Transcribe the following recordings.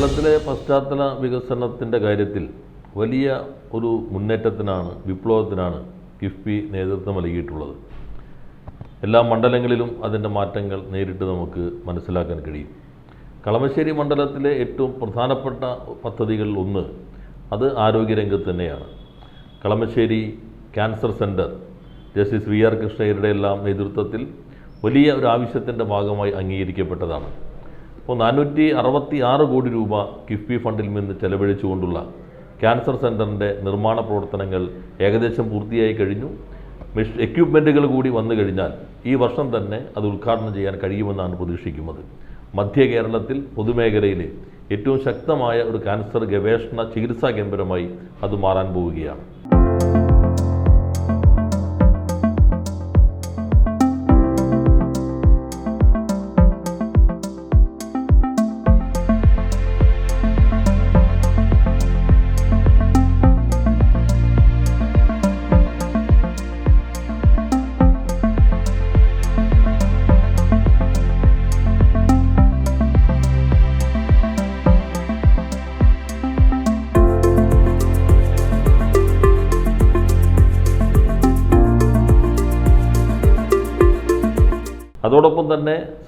കേരളത്തിലെ പശ്ചാത്തല വികസനത്തിന്റെ കാര്യത്തിൽ വലിയ ഒരു മുന്നേറ്റത്തിനാണ് വിപ്ലവത്തിനാണ് കിഫ്ബി നേതൃത്വം നൽകിയിട്ടുള്ളത്. എല്ലാ മണ്ഡലങ്ങളിലും അതിന്റെ മാറ്റങ്ങൾ നേരിട്ട് നമുക്ക് മനസ്സിലാക്കാൻ കഴിയും. കളമശ്ശേരി മണ്ഡലത്തിലെ ഏറ്റവും പ്രധാനപ്പെട്ട പദ്ധതികളിൽ ഒന്ന് അത് ആരോഗ്യരംഗത്ത് തന്നെയാണ്. Kalamassery cancer centre justice V R കൃഷ്ണയ്യരുടെ എല്ലാം നേതൃത്വത്തിൽ വലിയ ഒരു ആവശ്യത്തിന്റെ ഭാഗമായി അംഗീകരിക്കപ്പെട്ടതാണ്. അപ്പോൾ നാനൂറ്റി അറുപത്തി ആറ് കോടി രൂപ കിഫ്ബി ഫണ്ടിൽ നിന്ന് ചെലവഴിച്ചുകൊണ്ടുള്ള ക്യാൻസർ സെന്ററിന്റെ നിർമ്മാണ പ്രവർത്തനങ്ങൾ ഏകദേശം പൂർത്തിയായി കഴിഞ്ഞു. മെഷ് എക്യുപ്മെന്റുകൾ കൂടി വന്നു കഴിഞ്ഞാൽ ഈ വർഷം തന്നെ അത് ഉദ്ഘാടനം ചെയ്യാൻ കഴിയുമെന്നാണ് പ്രതീക്ഷിക്കുന്നത്. മധ്യ കേരളത്തിൽ പൊതുമേഖലയിലെ ഏറ്റവും ശക്തമായ ഒരു ക്യാൻസർ ഗവേഷണ ചികിത്സാ കേന്ദ്രമായി അത് മാറാൻ പോവുകയാണ്.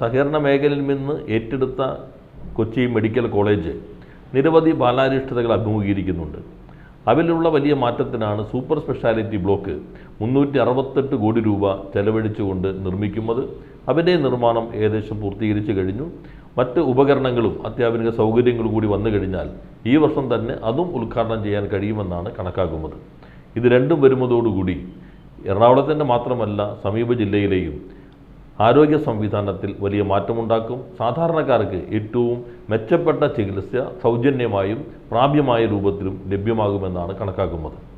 സഹകരണ മേഖലയിൽ നിന്ന് ഏറ്റെടുത്ത കൊച്ചി മെഡിക്കൽ കോളേജ് നിരവധി ബാലാരിഷ്ടതകൾ അഭിമുഖീകരിക്കുന്നുണ്ട്. അതിലുള്ള വലിയ മാറ്റത്തിനാണ് സൂപ്പർ സ്പെഷ്യാലിറ്റി ബ്ലോക്ക് മുന്നൂറ്റി അറുപത്തെട്ട് കോടി രൂപ ചെലവഴിച്ചുകൊണ്ട് നിർമ്മിക്കുന്നത്. അതിന്റെ നിർമ്മാണം ഏകദേശം പൂർത്തീകരിച്ചു കഴിഞ്ഞു. മറ്റ് ഉപകരണങ്ങളും അത്യാധുനിക സൗകര്യങ്ങളും കൂടി വന്നു കഴിഞ്ഞാൽ ഈ വർഷം തന്നെ അതും ഉദ്ഘാടനം ചെയ്യാൻ കഴിയുമെന്നാണ് കണക്കാക്കുന്നത്. ഇത് രണ്ടും വരുന്നതോടുകൂടി എറണാകുളത്തിന്റെ മാത്രമല്ല സമീപ ജില്ലയിലെയും ആരോഗ്യ സംവിധാനത്തിൽ വലിയ മാറ്റമുണ്ടാക്കും. സാധാരണക്കാർക്ക് ഏറ്റവും മെച്ചപ്പെട്ട ചികിത്സ സൗജന്യമായും പ്രാപ്യമായ രൂപത്തിലും ലഭ്യമാകുമെന്നാണ് കണക്കാക്കുന്നത്.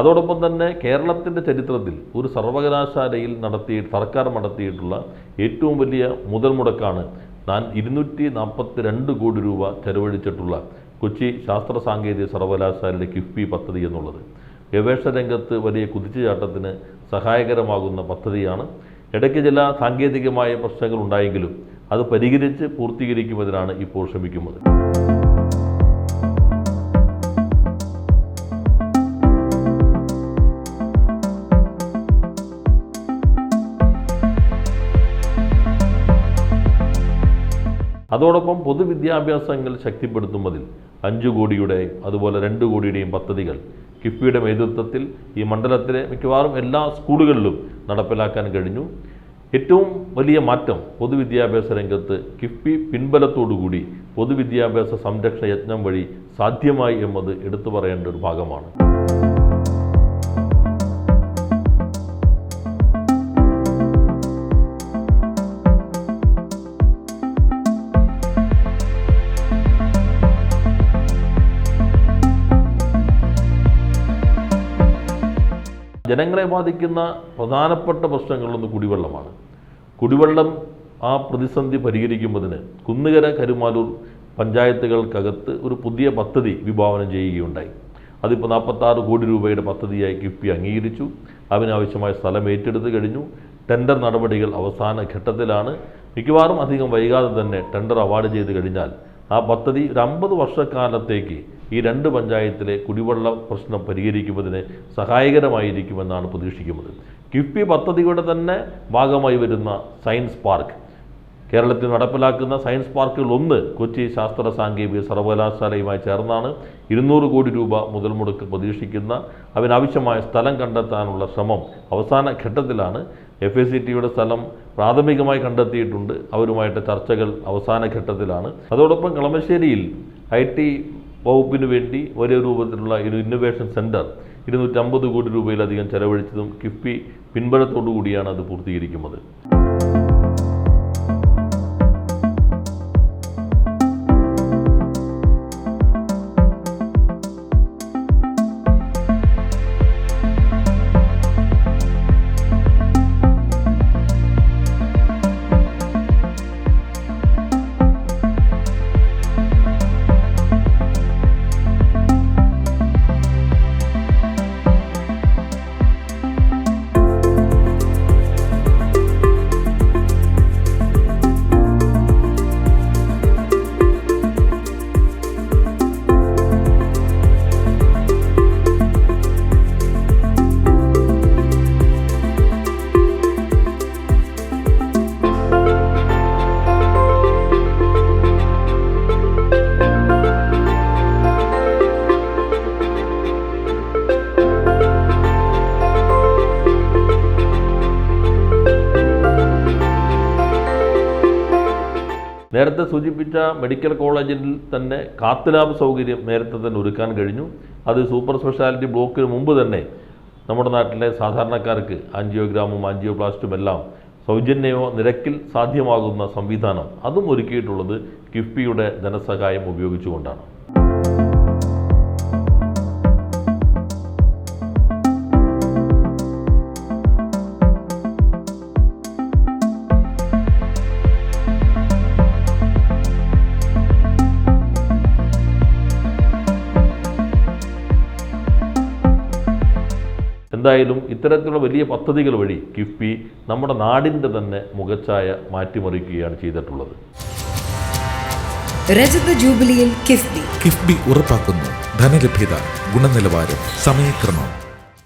അതോടൊപ്പം തന്നെ കേരളത്തിന്റെ ചരിത്രത്തിൽ ഒരു സർവകലാശാലയിൽ നടത്തി സർക്കാർ നടത്തിയിട്ടുള്ള ഏറ്റവും വലിയ മുതൽ മുടക്കാണ് ഞാൻ ഇരുന്നൂറ്റി നാൽപ്പത്തി രണ്ട് കോടി രൂപ ചെലവഴിച്ചിട്ടുള്ള കൊച്ചി ശാസ്ത്ര സാങ്കേതിക സർവകലാശാലയുടെ കിഫ്ബി പദ്ധതി എന്നുള്ളത്. ഗവേഷണ രംഗത്ത് വലിയ കുതിച്ചുചാട്ടത്തിന് സഹായകരമാകുന്ന പദ്ധതിയാണ്. ഇടയ്ക്ക് ചില സാങ്കേതികമായ പ്രശ്നങ്ങൾ ഉണ്ടായെങ്കിലും അത് പരിഹരിച്ച് പൂർത്തീകരിക്കുന്നതിനാണ് ഇപ്പോൾ ശ്രമിക്കുന്നത്. അതോടൊപ്പം പൊതുവിദ്യാഭ്യാസങ്ങൾ ശക്തിപ്പെടുത്തുന്നതിൽ അഞ്ച് കോടിയുടെയും അതുപോലെ രണ്ട് കോടിയുടെയും പദ്ധതികൾ കിഫ്ബിയുടെ നേതൃത്വത്തിൽ ഈ മണ്ഡലത്തിലെ മിക്കവാറും എല്ലാ സ്കൂളുകളിലും നടപ്പിലാക്കാൻ കഴിഞ്ഞു. ഏറ്റവും വലിയ മാറ്റം പൊതുവിദ്യാഭ്യാസ രംഗത്ത് കിഫ്ബി പിൻബലത്തോടുകൂടി പൊതുവിദ്യാഭ്യാസ സംരക്ഷണ യജ്ഞം വഴി സാധ്യമായി എന്നത് എടുത്തു പറയേണ്ട ഒരു ഭാഗമാണ്. ജനങ്ങളെ ബാധിക്കുന്ന പ്രധാനപ്പെട്ട പ്രശ്നങ്ങളിലൊന്ന് കുടിവെള്ളമാണ്. കുടിവെള്ളം ആ പ്രതിസന്ധി പരിഹരിക്കുന്നതിന് കുന്നുകര കരുമാലൂർ പഞ്ചായത്തുകൾക്കകത്ത് ഒരു പുതിയ പദ്ധതി വിഭാവനം ചെയ്യുകയുണ്ടായി. അതിപ്പോൾ നാൽപ്പത്താറ് കോടി രൂപയുടെ പദ്ധതിയായി കിഫ്ബി അംഗീകരിച്ചു. അതിനാവശ്യമായ സ്ഥലം ഏറ്റെടുത്ത് കഴിഞ്ഞു. ടെൻഡർ നടപടികൾ അവസാന ഘട്ടത്തിലാണ്. മിക്കവാറും അധികം വൈകാതെ തന്നെ ടെൻഡർ അവാർഡ് ചെയ്ത് കഴിഞ്ഞാൽ ആ പദ്ധതി ഒരു അമ്പത് വർഷക്കാലത്തേക്ക് ഈ രണ്ട് പഞ്ചായത്തിലെ കുടിവെള്ള പ്രശ്നം പരിഹരിക്കുന്നതിന് സഹായകരമായിരിക്കുമെന്നാണ് പ്രതീക്ഷിക്കുന്നത്. കിഫ്ബി പദ്ധതിയുടെ തന്നെ ഭാഗമായി വരുന്ന സയൻസ് പാർക്ക് കേരളത്തിൽ നടപ്പിലാക്കുന്ന സയൻസ് പാർക്കുകൾ ഒന്ന് കൊച്ചി ശാസ്ത്ര സാങ്കേതിക സർവകലാശാലയുമായി ചേർന്നാണ് ഇരുന്നൂറ് കോടി രൂപ മുതൽ മുടക്ക് പ്രതീക്ഷിക്കുന്ന അതിനാവശ്യമായ സ്ഥലം കണ്ടെത്താനുള്ള ശ്രമം. അവസാന ഘട്ടത്തിലാണ് എഫ് എ സി ടിയുടെ സ്ഥലം പ്രാഥമികമായി കണ്ടെത്തിയിട്ടുണ്ട്. അവരുമായിട്ട് ചർച്ചകൾ അവസാന ഘട്ടത്തിലാണ്. അതോടൊപ്പം കളമശ്ശേരിയിൽ ഐ ടി വകുപ്പിന് വേണ്ടി വലിയ രൂപത്തിലുള്ള ഒരു ഇന്നൊവേഷൻ സെന്റർ ഇരുന്നൂറ്റമ്പത് കോടി രൂപയിലധികം ചെലവഴിച്ചതും കിഫ്ബി പിൻബലത്തോടു കൂടിയാണ് അത് പൂർത്തീകരിക്കുന്നത്. നേരത്തെ സൂചിപ്പിച്ച മെഡിക്കൽ കോളേജിൽ തന്നെ കാത്ത് ലാബ് സൗകര്യം നേരത്തെ തന്നെ ഒരുക്കാൻ കഴിഞ്ഞു. അത് സൂപ്പർ സ്പെഷ്യാലിറ്റി ബ്ലോക്കിന് മുമ്പ് തന്നെ നമ്മുടെ നാട്ടിലെ സാധാരണക്കാർക്ക് ആൻജിയോഗ്രാമും ആൻജിയോപ്ലാസ്റ്റും എല്ലാം സൗജന്യമോ നിരക്കിൽ സാധ്യമാകുന്ന സംവിധാനം അതും ഒരുക്കിയിട്ടുള്ളത് കിഫ്ബിയുടെ ധനസഹായം ഉപയോഗിച്ചുകൊണ്ടാണ്. എന്തായാലും ഇത്തരത്തിലുള്ള വലിയ പദ്ധതികൾ വഴി കിഫ്ബി നമ്മുടെ നാടിന്റെ തന്നെ മുഖച്ഛായ മാറ്റിമറിക്കുകയാണ് ചെയ്തിട്ടുള്ളത്. രജത ജൂബിലിയിൽ കിഫ്ബി. കിഫ്ബി ഉറപ്പാക്കുന്നു. ധനലഭ്യത ഗുണനിലവാരം സമയക്രമം.